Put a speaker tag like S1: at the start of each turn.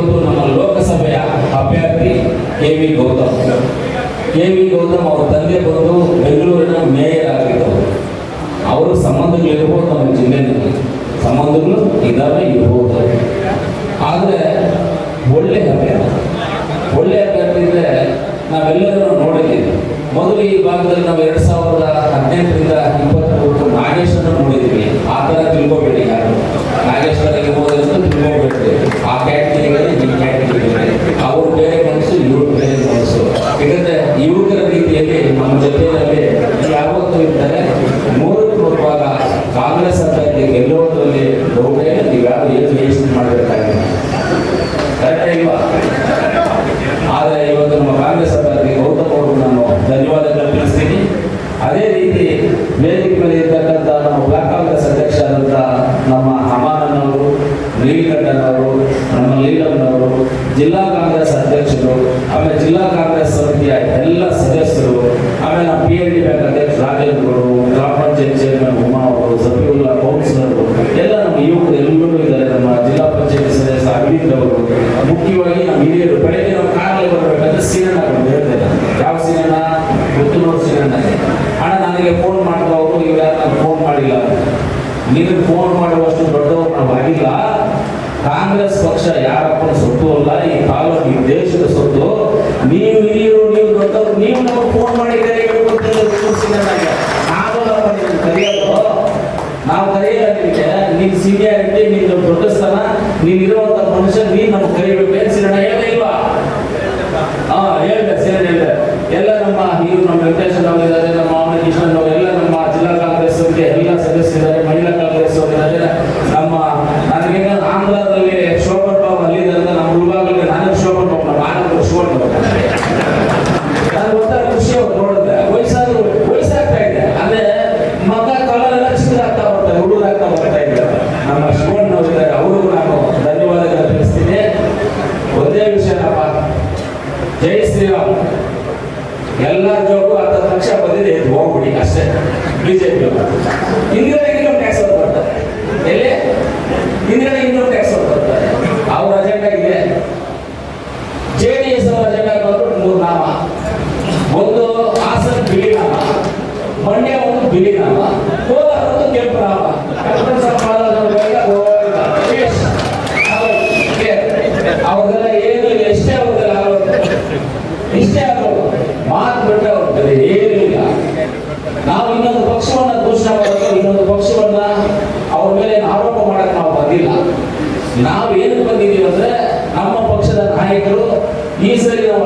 S1: ನಮ್ಮ ಲೋಕಸಭೆಯ ಅಭ್ಯರ್ಥಿ K V Gautam. K V Gautam ಅವರ ತಂದೆ ಬಂದು ಬೆಂಗಳೂರಿನ ಮೇಯರ್ ಆಗಿದ್ದವರು. ಅವರು ಸಂಬಂಧಗಳಿರ್ಬೋದು ನಮ್ಮ ಜಿಲ್ಲೆಯಲ್ಲಿ. ಸಂಬಂಧಗಳು ಇದ್ದಾವೆ ಇರ್ಬೋದು. ಆದರೆ ಒಳ್ಳೆ ಅಭ್ಯರ್ಥಿ. ಒಳ್ಳೆ ಅಭ್ಯರ್ಥಿ ಅಂದರೆ ನಾವೆಲ್ಲರೂ ನೋಡಿದ್ದೀವಿ. ಮೊದಲು ಈ ಭಾಗದಲ್ಲಿ ನಾವು ಎರಡು ಸಾವಿರದ ಹದಿನೆಂಟರಿಂದ ಇಪ್ಪತ್ತು ನಾಗೇಶ್ವರ ನೋಡಿದ್ದೀವಿ. ಆ ಥರ ತಿಳ್ಕೊಬೇಡಿ ಯಾರು. ನಾಗೇಶ್ವರ ಇರ್ಬೋದು ಅಂತ ಯುವಕರ ರೀತಿಯಲ್ಲಿ ನಮ್ಮ ಜೊತೆಯಲ್ಲಿ ಯಾವತ್ತೂ ಇದ್ದಾರೆ ಮೂರು ಬರುವಾಗ ಕಾಂಗ್ರೆಸ್ ಅಭ್ಯರ್ಥಿ ಗೆಲ್ಲುವುದರಲ್ಲಿ ಡೌಟೇ ನೀವ್ಯಾರು ಏನು ಯೋಚನೆ ಮಾಡಬೇಕಾಗಿದೆ ಆದರೆ ಇವತ್ತು ನಮ್ಮ ಕಾಂಗ್ರೆಸ್ ಅಭ್ಯರ್ಥಿ ಗೌತಮ್ ಅವರು ನಾನು ಧನ್ಯವಾದಗಳು ತಿಳಿಸ್ತೀನಿ. ಅದೇ ರೀತಿ ವೇದಿಕೆ ಮೇಲೆ ಇರ್ತಕ್ಕಂಥ ನಮ್ಮ ಬ್ಲಾಕ್ ಕಾಂಗ್ರೆಸ್ ಅಧ್ಯಕ್ಷರಾದಂಥ ನಮ್ಮ ಅಮಾನನವರು ನೀಲಕಂಠನವರು ನಮ್ಮ ಲೀಲಮ್ನವರು ಜಿಲ್ಲಾ ಕಾಂಗ್ರೆಸ್ ಅಧ್ಯಕ್ಷರು, ಆಮೇಲೆ ಜಿಲ್ಲಾ ಕಾಂಗ್ರೆಸ್ ಎಲ್ಲ ಸದಸ್ಯರು, ಆಮೇಲೆ ನಮ್ಮ ಪಿ ಎಲ್ ಡಿ ಬ್ಯಾಂಕ್ ಅಧ್ಯಕ್ಷ ರಾಜೇಂದ್ರ ಗ್ರಾಮ ಪಂಚಾಯತ್ ಚೇರ್ಮನ್ ಉಮಾ ಅವರು ಜಫೀವುಲ್ಲಾ ಕೌನ್ಸಿಲರ್ ಎಲ್ಲ ನಮ್ಮ ಯುವಕರು ಎಲ್ಲರೂ ಇದ್ದಾರೆ. ನಮ್ಮ ಜಿಲ್ಲಾ ಪಂಚಾಯತ್ ಸದಸ್ಯ ಅರವಿಂದ್ ಅವರು. ಮುಖ್ಯವಾಗಿ ನಮ್ಮ ಹಿರಿಯರು. ಬೆಳಗ್ಗೆ ನಾವು ಕಾರಲ್ಲಿ ಬರಬೇಕಾದ್ರೆ ಸೀನಣ್ಣ ಬಂದು ಹೇಳ್ತಾರೆ ಯಾವ ಸೀನಣ್ಣ ಗೊತ್ತು ಸೀನಣ್ಣ ಹಣ ನನಗೆ ಫೋನ್ ಮಾಡಿದವರು ಇವ್ರು ಫೋನ್ ಮಾಡಿಲ್ಲ. ನಿನಗೆ ಫೋನ್ ಮಾಡುವಷ್ಟು ದೊಡ್ಡವರು ನಾವು ಆಗಿಲ್ಲ. ಕಾಂಗ್ರೆಸ್ ಪಕ್ಷ ಯಾರಪ್ಪನ ಸೊತ್ತು ಅಲ್ಲ, ಈ ಕಾಲ ಈ ದೇಶದ ಸೊತ್ತು. ನೀವು ನಾವು ಕರೆಯಲ್ಲ ನಿಮಗೆ ನಿನ್ ಸೀನಿಯಾರಿಟಿ ನೀನು ದೊಡ್ಡ ಸ್ಥಾನ ನೀನ್ ಇರುವಂತ ಮನುಷ್ಯ ನೀನು ನಮ್ಗೆ ಕರಿಬೇಕು ಏನ್ ಸಿರಣ ಹೇಳೇ ಇಲ್ವಾ ಹಾ ಹೇಳ್ದೆ ಸಿರಣ ಹೇಳ್ದೆ ಎಲ್ಲ ನಮ್ಮ ಹಿರಿಯರು ನಮ್ಮ ವೆಂಕಟೇಶ್ವರ ಅವರು ಇದ್ದಾರೆ ನಮ್ಮ ಮಾಮನ ಕಿಶನ್ ಅವರು ಎಲ್ಲ ನಮ್ಮ ಜಿಲ್ಲಾ ಕಾಂಗ್ರೆಸ್ ಅವರಿಗೆ ಎಲ್ಲ ಸದಸ್ಯರಿದ್ದಾರೆ ಮಹಿಳಾ ಕಾಂಗ್ರೆಸ್ ಅವರು ಇದ್ದಾರೆ ನಮ್ಮ ನನಗೆ ಆಂಧ್ರದಲ್ಲಿ ಶೋಭನ್ ಬಾಬು ಅಲ್ಲಿದ್ದಾರೆ ನಮ್ಮ ಮುಳುಬಾಗಲಿಗೆ ನನಗೆ ಶೋಭನ್ ಬಾಬು ನಮ್ಮ ಆನಂದ ಶೋಭನ್ ಬಾಬು ನನಗೆ ಒಂಥರ ಖುಷಿ ಅವ್ರು ನೋಡಿದ್ರೆ ವಯಸ್ಸಾದ್ರು ವಯಸ್ಸಾಗ್ತಾ ಇದೆ ಅಂದ್ರೆ ಮಗ ಕಲರೆಲ್ಲ ಚಿಕ್ಕದಾಗ್ತಾ ಬರ್ತಾರೆ ಹುಡುಗರಾಗ್ತಾ ಬರ್ತಾ ಇದ್ದಾರೆ ನಮ್ಮ ಶಿವಣ್ಣ ಅವರು ಇದ್ದಾರೆ ಅವ್ರಿಗೂ ನಾನು ಧನ್ಯವಾದಗಳು ತಿಳಿಸ್ತೀನಿ ಒಂದೇ ವಿಷಯನಪ್ಪ ಜೈ ಶ್ರೀರಾಮ್. ಎಲ್ಲ ಜೋಗು ಅಂತ ಲಕ್ಷ ಬಂದಿದೆ, ಎದ್ದು ಹೋಗ್ಬಿಡಿ ಅಷ್ಟೇ. ಬಿಜೆಪಿ ಇಂದಿರಾ ಇನ್ಕಮ್ ಟ್ಯಾಕ್ಸ್ ಅವ್ರು ಬರ್ತಾರೆ. ಎಲ್ಲಿ? ಇಂದಿರಾ ಇನ್ಕಮ್ ಟ್ಯಾಕ್ಸ್ ಅವ್ರು ಬರ್ತಾರೆ. ಅವ್ರ ಅಜೆಂಡಾ ಇದೆ. ಜೆ ಡಿ ಎಸ್ ಅವರ ಅಜೆಂಡಾ ಬಂದ್ಬಿಟ್ಟು ಮೂರು ನಾಮ. ಒಂದು ಹಾಸನ ಬಿಳಿ ನಾಮ. ಮಂಡ್ಯ ಒಂದು ಬಿಳಿ ನಾಮ. ಕೋಲಾರ ಒಂದು ಕೆಂಪು ನಾಮ. ನಾವು ಇನ್ನೊಂದು ಪಕ್ಷವನ್ನ ದೂಷಣೆ ಮಾಡೋಕೆ ಇನ್ನೊಂದು ಪಕ್ಷವನ್ನ ಅವ್ರ ಮೇಲೆ ಆರೋಪ ಮಾಡಕ್ ನಾವು ಬಂದಿಲ್ಲ. ನಾವು ಏನಕ್ಕೆ ಬಂದಿದ್ದೀವಿ ಅಂದ್ರೆ ನಮ್ಮ ಪಕ್ಷದ ನಾಯಕರು ಈ ಸರಿ ನಾವು